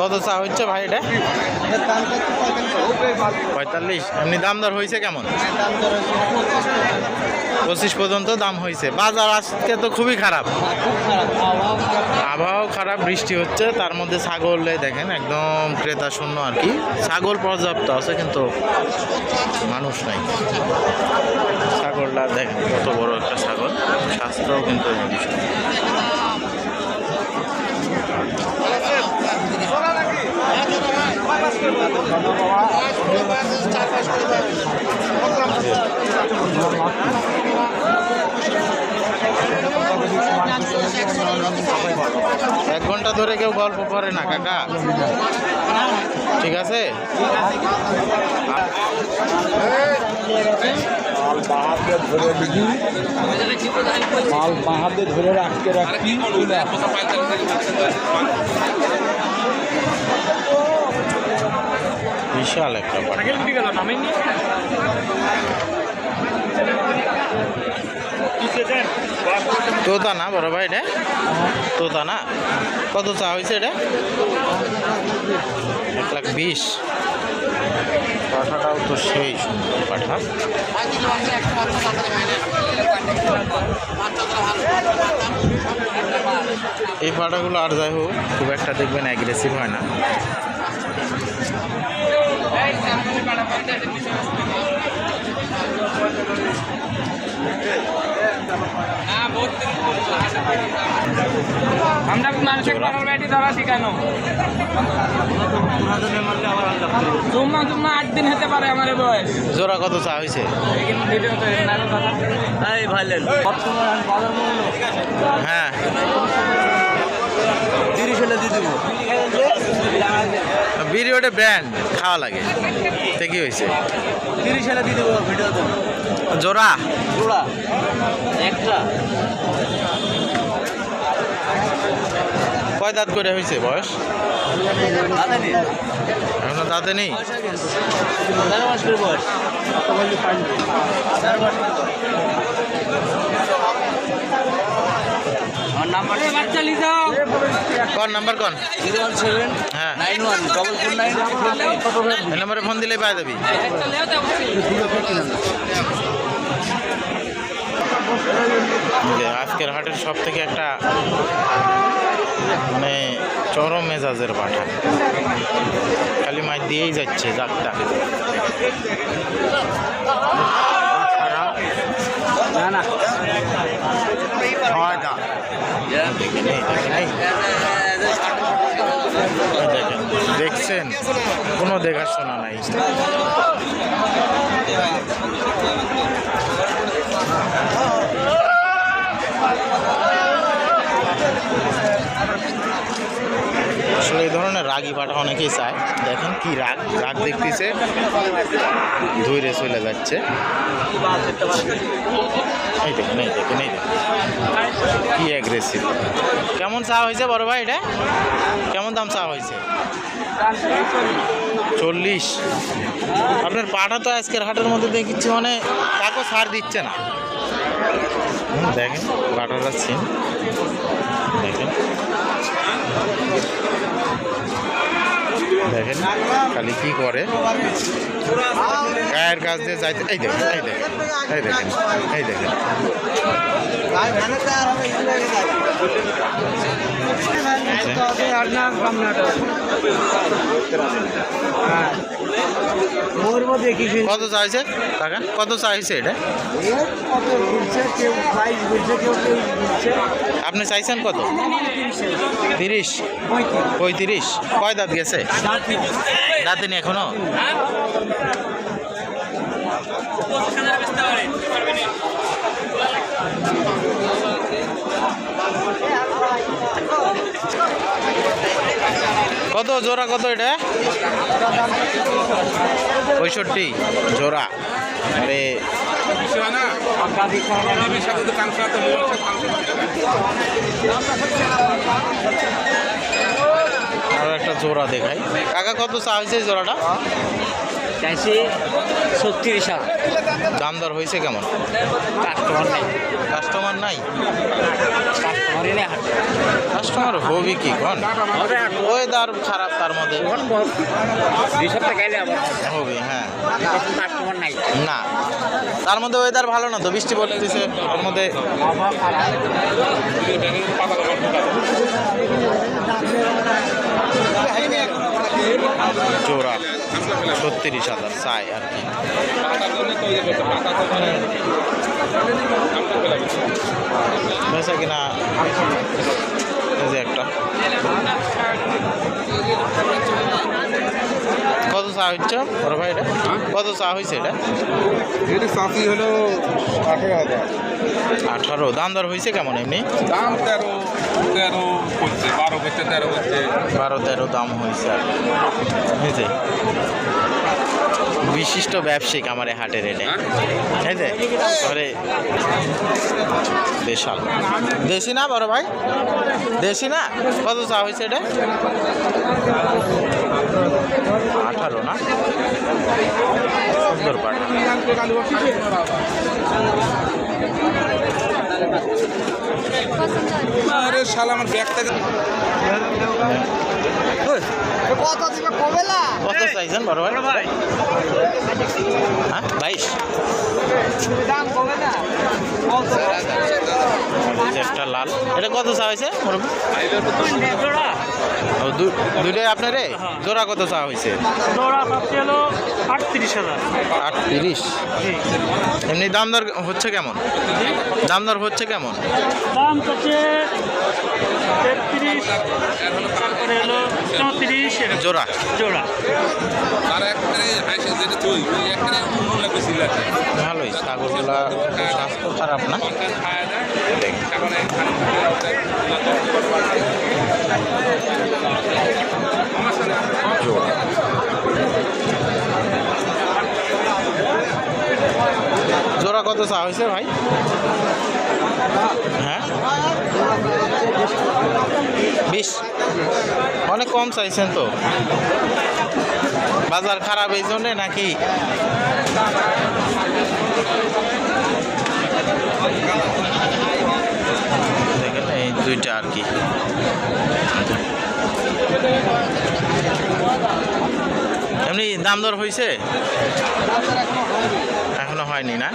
কত চা হচ্ছে ভাই এটা? পঁয়তাল্লিশ। এমনি দাম দর হয়েছে কেমন? পঁচিশ পর্যন্ত দাম হয়েছে। বাজার আজকে তো খুবই খারাপ। আবহাওয়া খারাপ, বৃষ্টি হচ্ছে। তার মধ্যে ছাগল দেখেন, একদম ক্রেতা শূন্য আর কি। ছাগল পর্যাপ্ত আছে, কিন্তু মানুষ নাই। ছাগলটা দেখেন, কত বড় একটা ছাগল। স্বাস্থ্যও কিন্তু এই বিষয়। এক ঘণ্টা ধরে কেউ গল্প করে না, কাকা। ঠিক আছে? মাল বাহাতে ধরে রাখতে রাখি। বিশাল একটা তোতা না বড় ভাই এটা? তোতা না? কত চা হয়েছে এটা? এক লাখ বিশ। পাঠাটাও তো সেই সুন্দর পাঠা। এই পাঠাগুলো আর যাই হোক খুব একটা দেখবেন অ্যাগ্রেসিভ হয় না। আমরা মানুষের পাড়ার বাড়ি ধরা শিখানো? জুম্মা জুম্মা আট দিন হতে পারে আমার বয়স। জোড়া কত চা হয়েছে হ্যাঁ। তিরিশ হলে দিয়ে দেবো। বিড়ি ওটা ব্র্যান্ড খাওয়া লাগে। তো কি হয়েছে? তিরিশ হলে দিয়ে দেবো ভিডিওতে জোড়া? জোড়া। একটা। কয় দাঁত করে হয়েছে বয়স? এখনও দাঁতে নেই বয়স তেরো মাস করে বয়স। আমার কন হ্যাঁ। নম্বরে ফোন দিলে পাই যাবি। আজকের হাটের সব থেকে একটা মানে চরম মেজাজের পাঠা। খালি মাছ দিয়েই যাচ্ছে যাকটা না না দেখেন এই, দেখেন এই। এই দেখেন দেখছেন কোনো দেখাশোনা নাই আসলে এই ধরনের রাগি পাঠা অনেকেই চায়। দেখেন কি রাগ রাগ দেখতেছে। ধৈর্য চলে যাচ্ছে। এই দেখেন এই দেখেন এই দেখেন। কি অ্যাগ্রেসিভ কেমন চা হয়েছে বড় ভাই এটা? কেমন দাম চা হয়েছে? চল্লিশ। আপনার পাটা তো আজকের হাটের মধ্যে দেখছি মানে কাকও ছাড় দিচ্ছে না। দেখেন পাটাটা সিন দেখেন। দেখেন খালি কি করে? গায়ের কাছ দিয়ে যাইতে এই দেখেন এই দেখেন এই দেখেন এই দেখেন। মোর মধ্যে কি কত চাইছে? টাকা কত চাইছে এটা? আপনি চাইছেন কত? তিরিশ পঁয়ত্রিশ। কয় দাঁত গেছে? দাঁতেনি এখনও? কত জোড়া কত এটা? পঁয়ষট্টি। জোড়া। আরে। আরও একটা জোড়া দেখাই। কাকা কত চা হয়েছে জোড়াটা? চাইছি ছত্রিশ হাজার। দাম দর হয়েছে কেমন? কাস্টমার নেই। কাস্টমার নাই? কাস্টমারই নেই কাস্টমার হবে কি কন? খারাপ তার মধ্যে। দুই সপ্তাহ গেলে আবার। হবে হ্যাঁ। কাস্টমার নাই। না। তার মধ্যে ওয়েদার ভালো না তো বৃষ্টি পড়তেছে ওর মধ্যে জোড়া ছত্রিশ হাজার চাই আর কি। বেচা কিনা এই যে একটা কত চা হচ্ছে বড় ভাই এটা কত চা হয়েছে এটা? এটা চাষি হলো আঠেরো হাজার। আঠারো। দাম দর হয়েছে কেমন এমনি? দাম তেরো তেরো করছে বারো করছে তেরো করছে বারো তেরো দাম হয়েছে আর হয়েছে বিশিষ্ট ব্যবসায়িক আমার হাটের এটা। এই যে পরে দেশাল। দেশি না বড় ভাই? দেশি না? কত চা হয়েছে এটা? আঠারো না? সুন্দর পাটা আরে শালা আমার ব্যাগ থেকে কত চাইছেন বড় ভাই? হ্যাঁ বাইশ। একটা লাল। এটা কত চা হয়েছে? দুইটাই আপনারে? জোড়া কত চা হয়েছে? আটত্রিশ এমনি দাম দর হচ্ছে কেমন? দাম দর হচ্ছে কেমন? দাম তেত্রিশ তারপরে হলো চৌত্রিশ জোড়া। জোড়া। ভালোই ছাগলগুলা স্বাস্থ্য খারাপ না? জোড়া। জোড়া কত চা হয়েছে ভাই? হ্যাঁ বিশ অনেক কম চাইছেন তো? বাজার খারাপ এই জন্যে নাকি? এই দুইটা আর কি। এমনি দাম দর হয়েছে এখনও হয়নি না?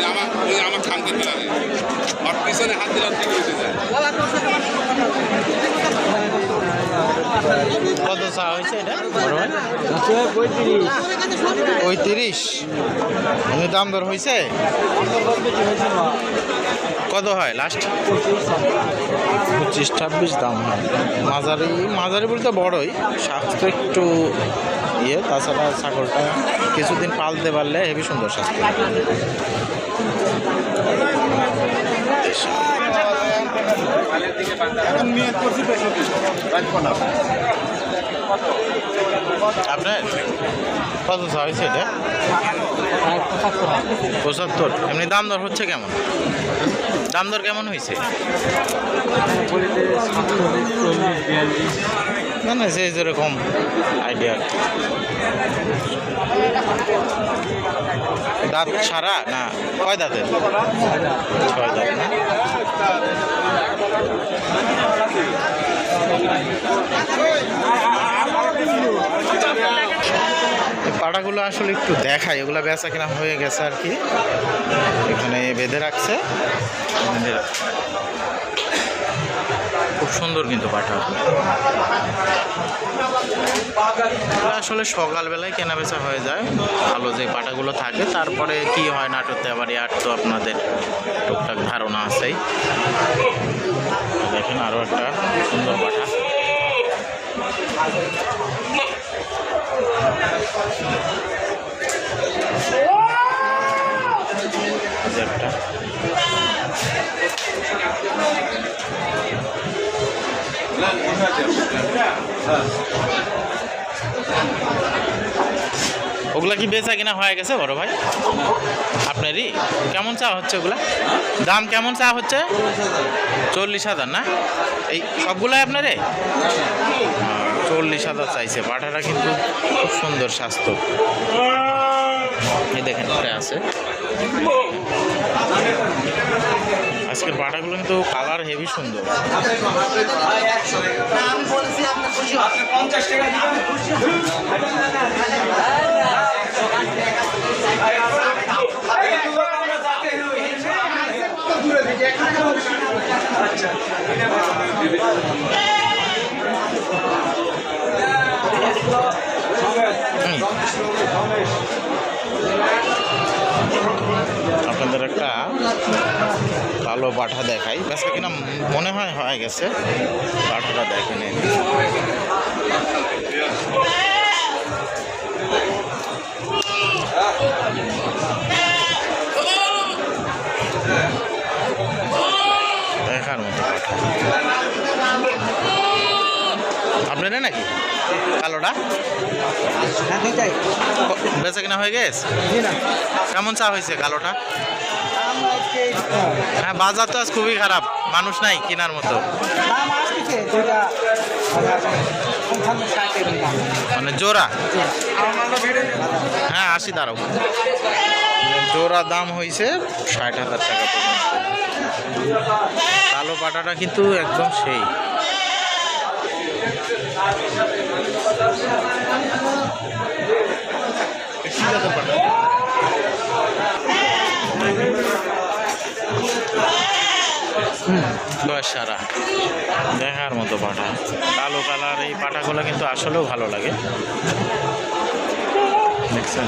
আমার আমার করতে লাগে আর পিছনে হাত দিলাম ঠিক হয়েছে কত চা হয়েছে এটা? পঁয়ত্রিশ। এমনি দাম দর হয়েছে? কত হয় লাস্ট পঁচিশ ছাব্বিশ দাম হয়। মাঝারি মাঝারি বলতে বড়ই। স্বাস্থ্য একটু ইয়ে তাছাড়া ছাগলটা কিছুদিন পালতে পারলে হেবি সুন্দর স্বাস্থ্য আপনার? কত হয়েছে এটা? পঁচাত্তর। এমনি দাম দর হচ্ছে কেমন? দাম দর কেমন হয়েছে? না না, সে যেরকম আইডিয়া দাঁত ছাড়া? না। কয় দাঁতের? ছয় দাঁত না? এই পাটাগুলো আসলে একটু দেখায় এগুলো বেচা কিনা হয়ে গেছে আর কি। এখানে বেঁধে রাখছে। সুন্দর কিন্তু পাঠা। আসলে সকালবেলায় কেনা বেচা হয়ে যায়। ভালো যে পাটাগুলো থাকে, তারপরে কি হয় নাটোরতে আবার আর তো আপনাদের টুকটাক ধারণা আছেই। দেখেন আরও একটা সুন্দর পাঠা। একটা। ওগুলা কি বেচা কিনা হয়ে গেছে বড় ভাই? আপনারই? কেমন চা হচ্ছে ওগুলা? দাম কেমন চা হচ্ছে? চল্লিশ হাজার না? এই সবগুলাই আপনারে? চল্লিশ হাজার চাইছে। পাঠাটা কিন্তু খুব সুন্দর স্বাস্থ্য। এই দেখেন আছে। আজকের পাটাগুলো কিন্তু কালার হেভি সুন্দর। আপনাদের একটা কালো পাঠা দেখাই। বেচা কিনা মনে হয় হয়ে গেছে দেখেন এই। দেখার মতো আপনারা নাকি? কালোটা? ক- বেচা কিনা হয়ে গেছে? কেমন চা হয়েছে কালোটা? হ্যাঁ বাজার তো আজ খুবই খারাপ। মানুষ নাই কেনার মতো। মানে জোড়া? হ্যাঁ আশি দাঁড়াও। জোড়া দাম হয়েছে ষাট হাজার টাকা পর্যন্ত। কালো পাটাটা কিন্তু একদম সেই। বয়স সারা। দেখার মতো পাঠা। কালো কালার এই পাঠাগুলো কিন্তু আসলেও ভালো লাগে। দেখছেন?